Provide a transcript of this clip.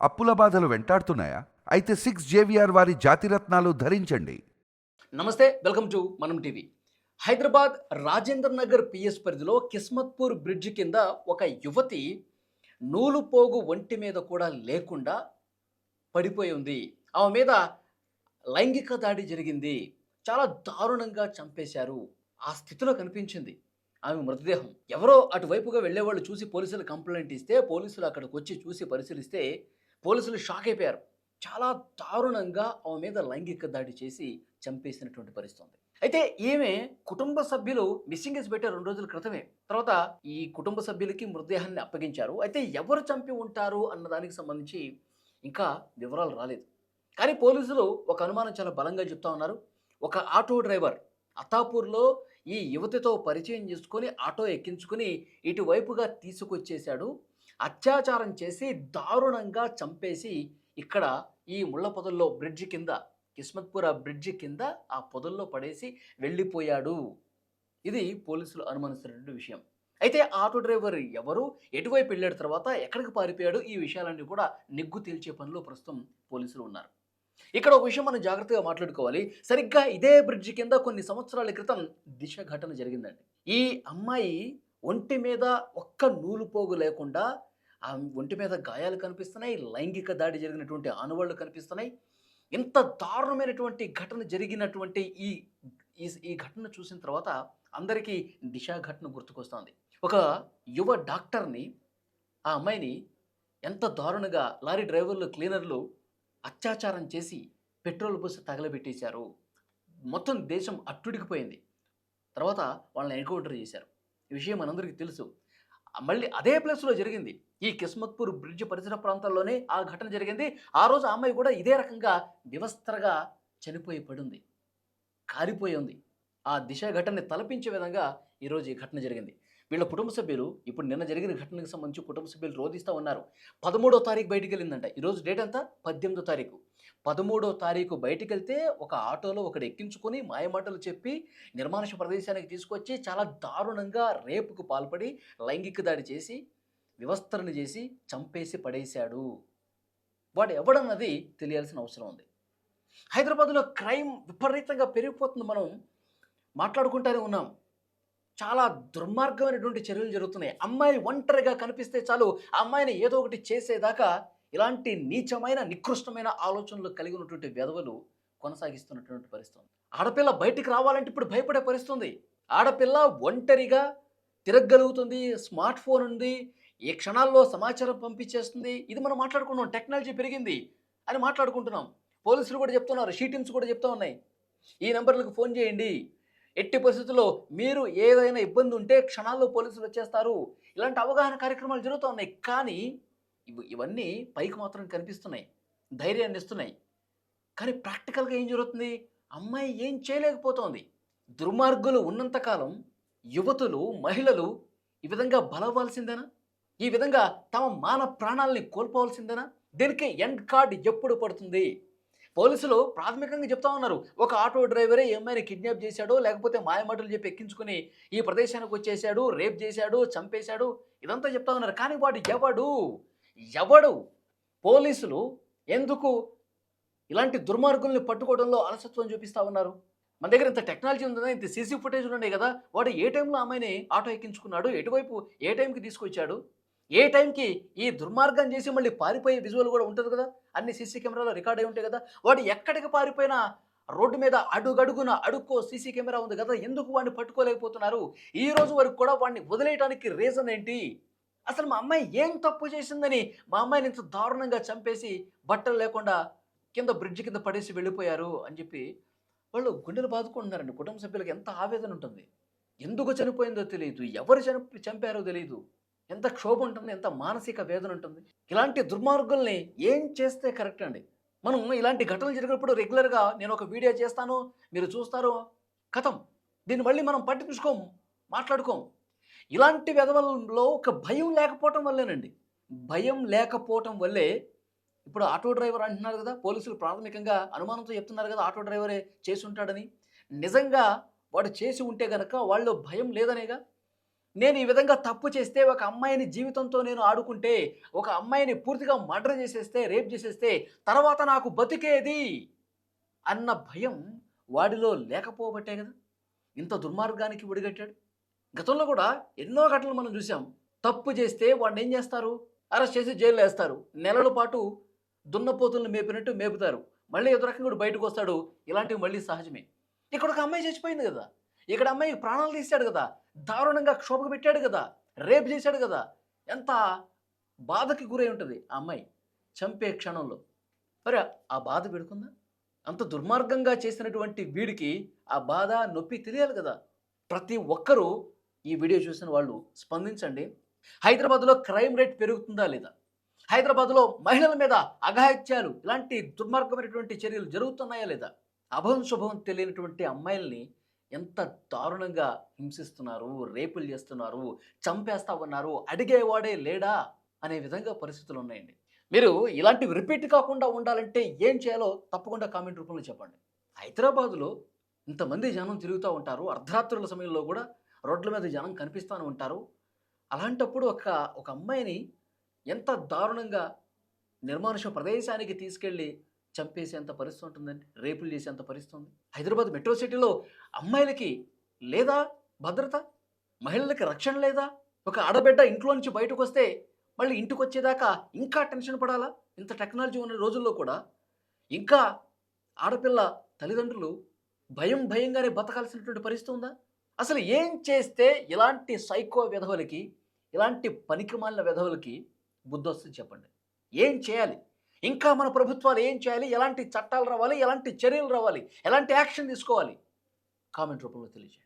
అప్పుల బాధలు వెంటాడుతున్నాయా? అయితే సిక్స్ జేవిఆర్ వారి జాతిరత్నాలు ధరించండి. నమస్తే వెల్కమ్ టు మనం టీవీ. హైదరాబాద్ రాజేంద్ర నగర్ పిఎస్ పరిధిలో కిస్మత్పూర్ బ్రిడ్జ్ కింద ఒక యువతి నూలు పోగు ఒంటి మీద కూడా లేకుండా పడిపోయి ఉంది. ఆమె మీద లైంగిక దాడి జరిగింది. చాలా దారుణంగా చంపేశారు. ఆ స్థితిలో కనిపించింది. ఆమె మృతదేహం. ఎవరో అటువైపుగా వెళ్ళేవాళ్ళు చూసి పోలీసులు కంప్లైంట్ ఇస్తే పోలీసులు అక్కడికి వచ్చి చూసి పరిశీలిస్తే పోలీసులు షాక్ అయిపోయారు. చాలా దారుణంగా ఆమె మీద లైంగిక దాడి చేసి చంపేసినటువంటి పరిస్థితి ఉంది. అయితే ఈమె కుటుంబ సభ్యులు మిస్సింగ్ ఇస్ పెట్టే రెండు రోజుల క్రితమే. తర్వాత ఈ కుటుంబ సభ్యులకి మృతదేహాన్ని అప్పగించారు. అయితే ఎవరు చంపి ఉంటారు అన్న దానికి సంబంధించి ఇంకా వివరాలు రాలేదు. కానీ పోలీసులు ఒక అనుమానం చాలా బలంగా చెప్తా ఉన్నారు. ఒక ఆటో డ్రైవర్ అతాపూర్లో ఈ యువతితో పరిచయం చేసుకొని ఆటో ఎక్కించుకుని ఇటువైపుగా తీసుకొచ్చేశాడు. అత్యాచారం చేసి దారుణంగా చంపేసి ఇక్కడ ఈ ముళ్ళ పొదల్లో బ్రిడ్జ్ కింద కిస్మత్పుర బ్రిడ్జ్ కింద ఆ పొదల్లో పడేసి వెళ్ళిపోయాడు. ఇది పోలీసులు అనుమానిస్తున్నటువంటి విషయం. అయితే ఆటో డ్రైవర్ ఎవరు ఎటువైపు వెళ్ళాడు తర్వాత ఎక్కడికి పారిపోయాడు ఈ విషయాలన్నీ కూడా నిగ్గు తేల్చే పనిలో ప్రస్తుతం పోలీసులు ఉన్నారు. ఇక్కడ ఒక విషయం మనం జాగ్రత్తగా మాట్లాడుకోవాలి. సరిగ్గా ఇదే బ్రిడ్జ్ కింద కొన్ని సంవత్సరాల క్రితం దిశ ఘటన జరిగిందండి. ఈ అమ్మాయి ఒంటి మీద ఒక్క నూలు పోగు లేకుండా ఆ ఒంటి మీద గాయాలు కనిపిస్తున్నాయి లైంగిక దాడి జరిగినటువంటి ఆనవాళ్ళు కనిపిస్తున్నాయి. ఇంత దారుణమైనటువంటి ఘటన జరిగినటువంటి ఈ ఈ ఈ ఘటన చూసిన తర్వాత అందరికీ దిశ ఘటన గుర్తుకొస్తుంది. ఒక యువ డాక్టర్ని ఆ అమ్మాయిని ఎంత దారుణంగా లారీ డ్రైవర్లు క్లీనర్లు అత్యాచారం చేసి పెట్రోల్ బస్సు తగలబెట్టేశారు. మొత్తం దేశం అట్టుడికిపోయింది. తర్వాత వాళ్ళని ఎన్కౌంటర్ చేశారు. విషయం మనందరికీ తెలుసు. మళ్ళీ అదే ప్లేస్లో జరిగింది. ఈ కిస్మత్పూర్ బ్రిడ్జ్ పరిసర ప్రాంతాల్లోనే ఆ ఘటన జరిగింది. ఆ రోజు ఆ అమ్మాయి కూడా ఇదే రకంగా వివస్త్రగా చనిపోయి పడింది. కారిపోయి ఉంది. ఆ దిశ ఘటనని తలపించే విధంగా ఈరోజు ఈ ఘటన జరిగింది. వీళ్ళ కుటుంబ సభ్యులు ఇప్పుడు నిన్న జరిగిన ఘటనకు సంబంధించి కుటుంబ సభ్యులు రోధిస్తూ ఉన్నారు. పదమూడో తారీఖు బయటికి వెళ్ళిందంట ఈరోజు డేట్ అంతా పద్దెనిమిదో తారీఖు. పదమూడో తారీఖు బయటికి వెళ్తే ఒక ఆటోలో ఒకడు ఎక్కించుకొని మాయమాటలు చెప్పి నిర్మానుష ప్రదేశానికి తీసుకొచ్చి చాలా దారుణంగా రేపుకు పాల్పడి లైంగిక దాడి చేసి వ్యవస్థలను చేసి చంపేసి పడేశాడు. వాడు ఎవడన్నది తెలియాల్సిన అవసరం ఉంది. హైదరాబాద్లో క్రైమ్ విపరీతంగా పెరిగిపోతుంది మనం మాట్లాడుకుంటూనే ఉన్నాం. చాలా దుర్మార్గమైనటువంటి చర్యలు జరుగుతున్నాయి. అమ్మాయి ఒంటరిగా కనిపిస్తే చాలు ఆ అమ్మాయిని ఏదో ఒకటి చేసేదాకా ఇలాంటి నీచమైన నికృష్టమైన ఆలోచనలు కలిగి ఉన్నటువంటి వెధవలు కొనసాగిస్తున్నటువంటి పరిస్థితి ఆడపిల్ల బయటికి రావాలంటే ఇప్పుడు భయపడే పరిస్థితుంది. ఆడపిల్ల ఒంటరిగా తిరగగలుగుతుంది స్మార్ట్ ఫోన్ ఉంది ఏ క్షణాల్లో సమాచారం పంపించేస్తుంది. ఇది మనం మాట్లాడుకున్నాం టెక్నాలజీ పెరిగింది అని మాట్లాడుకుంటున్నాం. పోలీసులు కూడా చెప్తున్నారు షీ కూడా చెప్తా ఉన్నాయి. ఈ నెంబర్లకు ఫోన్ చేయండి. ఎట్టి పరిస్థితుల్లో మీరు ఏదైనా ఇబ్బంది ఉంటే క్షణాల్లో పోలీసులు వచ్చేస్తారు. ఇలాంటి అవగాహన కార్యక్రమాలు జరుగుతూ ఉన్నాయి. కానీ ఇవి ఇవన్నీ పైకి మాత్రం కనిపిస్తున్నాయి. ధైర్యాన్ని ఇస్తున్నాయి. కానీ ప్రాక్టికల్గా ఏం జరుగుతుంది? అమ్మాయి ఏం చేయలేకపోతోంది. దుర్మార్గులు ఉన్నంతకాలం యువతులు మహిళలు ఈ విధంగా బలవ్వాల్సిందేనా? ఈ విధంగా తమ మాన ప్రాణాలని కోల్పోవాల్సిందేనా? దీనికి ఎండ్ కార్డ్ ఎప్పుడు పడుతుంది? పోలీసులు ప్రాథమికంగా చెప్తా ఉన్నారు. ఒక ఆటో డ్రైవరే ఏమైనా కిడ్నాప్ చేశాడో లేకపోతే మాయమాటలు చెప్పి ఎక్కించుకుని ఈ ప్రదేశానికి వచ్చేసాడు రేప్ చేశాడు చంపేశాడు ఇదంతా చెప్తా ఉన్నారు. కానీ వాడు ఎవడు? ఎవడు? పోలీసులు ఎందుకు ఇలాంటి దుర్మార్గుల్ని పట్టుకోవడంలో అలసత్వం చూపిస్తా ఉన్నారు? మన దగ్గర ఇంత టెక్నాలజీ ఉంది ఇంత సీసీ ఫుటేజ్ ఉన్నాయి కదా వాడు ఏ టైంలో ఆమెని ఆటో ఎక్కించుకున్నాడు? ఎటువైపు ఏ టైంకి తీసుకొచ్చాడు? ఏ టైంకి ఈ దుర్మార్గం చేసి మళ్ళీ పారిపోయే విజువల్ కూడా ఉంటుంది కదా? అన్ని సీసీ కెమెరాలో రికార్డ్ అయి ఉంటాయి కదా? వాడు ఎక్కడికి పారిపోయినా రోడ్డు మీద అడుగడుగున అడుక్కో సీసీ కెమెరా ఉంది కదా? ఎందుకు వాడిని పట్టుకోలేకపోతున్నారు? ఈ రోజు వరకు కూడా వాడిని వదిలేయడానికి రీజన్ ఏంటి? అసలు మా అమ్మాయి ఏం తప్పు చేసిందని మా అమ్మాయిని ఇంత దారుణంగా చంపేసి బట్టలు లేకుండా కింద బ్రిడ్జ్ కింద పడేసి వెళ్ళిపోయారు అని చెప్పి వాళ్ళు గుండెలు బాదుకుంటున్నారండి. కుటుంబ సభ్యులకు ఎంత ఆవేదన ఉంటుంది? ఎందుకు చనిపోయిందో తెలియదు. ఎవరు చనిపి చంపారో తెలియదు. ఎంత క్షోభ ఉంటుంది ఎంత మానసిక వేదన ఉంటుంది. ఇలాంటి దుర్మార్గుల్ని ఏం చేస్తే కరెక్ట్ అండి? మనం ఇలాంటి ఘటనలు జరిగినప్పుడు రెగ్యులర్గా నేను ఒక వీడియో చేస్తాను మీరు చూస్తారు కథం. దీన్ని మళ్ళీ మనం పట్టించుకోం మాట్లాడుకోం ఇలాంటి వెధవల్లో ఒక భయం లేకపోవటం వల్లేనండి. భయం లేకపోవటం వల్లే ఇప్పుడు ఆటో డ్రైవర్ అంటున్నారు కదా పోలీసులు ప్రాథమికంగా అనుమానంతో చెప్తున్నారు కదా ఆటో డ్రైవరే చేసి ఉంటాడని. నిజంగా వాడు చేసి ఉంటే గనక వాళ్ళు భయం లేదనేగా? నేను ఈ విధంగా తప్పు చేస్తే ఒక అమ్మాయిని జీవితంతో నేను ఆడుకుంటే ఒక అమ్మాయిని పూర్తిగా మర్డర్ చేసేస్తే రేప్ చేసేస్తే తర్వాత నాకు బతికేది అన్న భయం వాడిలో లేకపోబట్టే కదా. ఇంత దుర్మార్గానికి ఒడిగట్టాడు. గతంలో కూడా ఎన్నో ఘటనలు మనం చూసాం తప్పు చేస్తే వాడిని ఏం చేస్తారు? అరెస్ట్ చేసి జైల్లో వేస్తారు. నెలల పాటు దున్నపోతులను మేపినట్టు మేపుతారు. మళ్ళీ ఎదురకంగా కూడా బయటకు వస్తాడు. ఇలాంటివి మళ్ళీ సహజమే. ఇక్కడ ఒక అమ్మాయి చచ్చిపోయింది కదా. ఇక్కడ అమ్మాయి ప్రాణాలు తీశాడు కదా దారుణంగా క్షోభకు పెట్టాడు కదా రేప్ చేశాడు కదా ఎంత బాధకి గురై ఉంటుంది ఆ అమ్మాయి చంపే క్షణంలో. మరి ఆ బాధ పెడుకుందా అంత దుర్మార్గంగా చేసినటువంటి వీడికి ఆ బాధ నొప్పి తెలియాలి కదా. ప్రతి ఒక్కరూ ఈ వీడియో చూసిన వాళ్ళు స్పందించండి. హైదరాబాద్లో క్రైమ్ రేట్ పెరుగుతుందా లేదా? హైదరాబాద్లో మహిళల మీద అఘాయిత్యాలు ఇలాంటి దుర్మార్గమైనటువంటి చర్యలు జరుగుతున్నాయా లేదా? అభవం శుభం తెలియనటువంటి అమ్మాయిల్ని ఎంత దారుణంగా హింసిస్తున్నారు రేపులు చేస్తున్నారు చంపేస్తా ఉన్నారు అడిగేవాడే లేడా అనే విధంగా పరిస్థితులు ఉన్నాయండి. మీరు ఇలాంటివి రిపీట్ కాకుండా ఉండాలంటే ఏం చేయాలో తప్పకుండా కామెంట్ రూపంలో చెప్పండి. హైదరాబాదులో ఇంతమంది జనం తిరుగుతూ ఉంటారు అర్ధరాత్రుల సమయంలో కూడా రోడ్ల మీద జనం కనిపిస్తూనే ఉంటారు. అలాంటప్పుడు ఒక ఒక అమ్మాయిని ఎంత దారుణంగా నిర్మానుష ప్రదేశానికి తీసుకెళ్ళి చంపేసేంత పరిస్థితి ఉంటుందండి? రేపులు చేసేంత పరిస్థితి ఉంది. హైదరాబాద్ మెట్రో సిటీలో అమ్మాయిలకి లేదా భద్రత? మహిళలకి రక్షణ లేదా? ఒక ఆడబిడ్డ ఇంట్లో నుంచి బయటకు వస్తే మళ్ళీ ఇంటికి వచ్చేదాకా ఇంకా టెన్షన్ పడాలా? ఇంత టెక్నాలజీ ఉన్న రోజుల్లో కూడా ఇంకా ఆడపిల్ల తల్లిదండ్రులు భయం భయంగానే బతకాల్సినటువంటి పరిస్థితి ఉందా? అసలు ఏం చేస్తే ఇలాంటి సైకో విధవలకి ఇలాంటి పనికిమాలిన విధవలకి బుద్ధి వస్తుంది చెప్పండి. ఏం చేయాలి? ఇంకా మన ప్రభుత్వాలు ఏం చేయాలి? ఎలాంటి చట్టాలు రావాలి? ఎలాంటి చర్యలు రావాలి? ఎలాంటి యాక్షన్ తీసుకోవాలి? కామెంట్ రూపంలో తెలియజేయండి.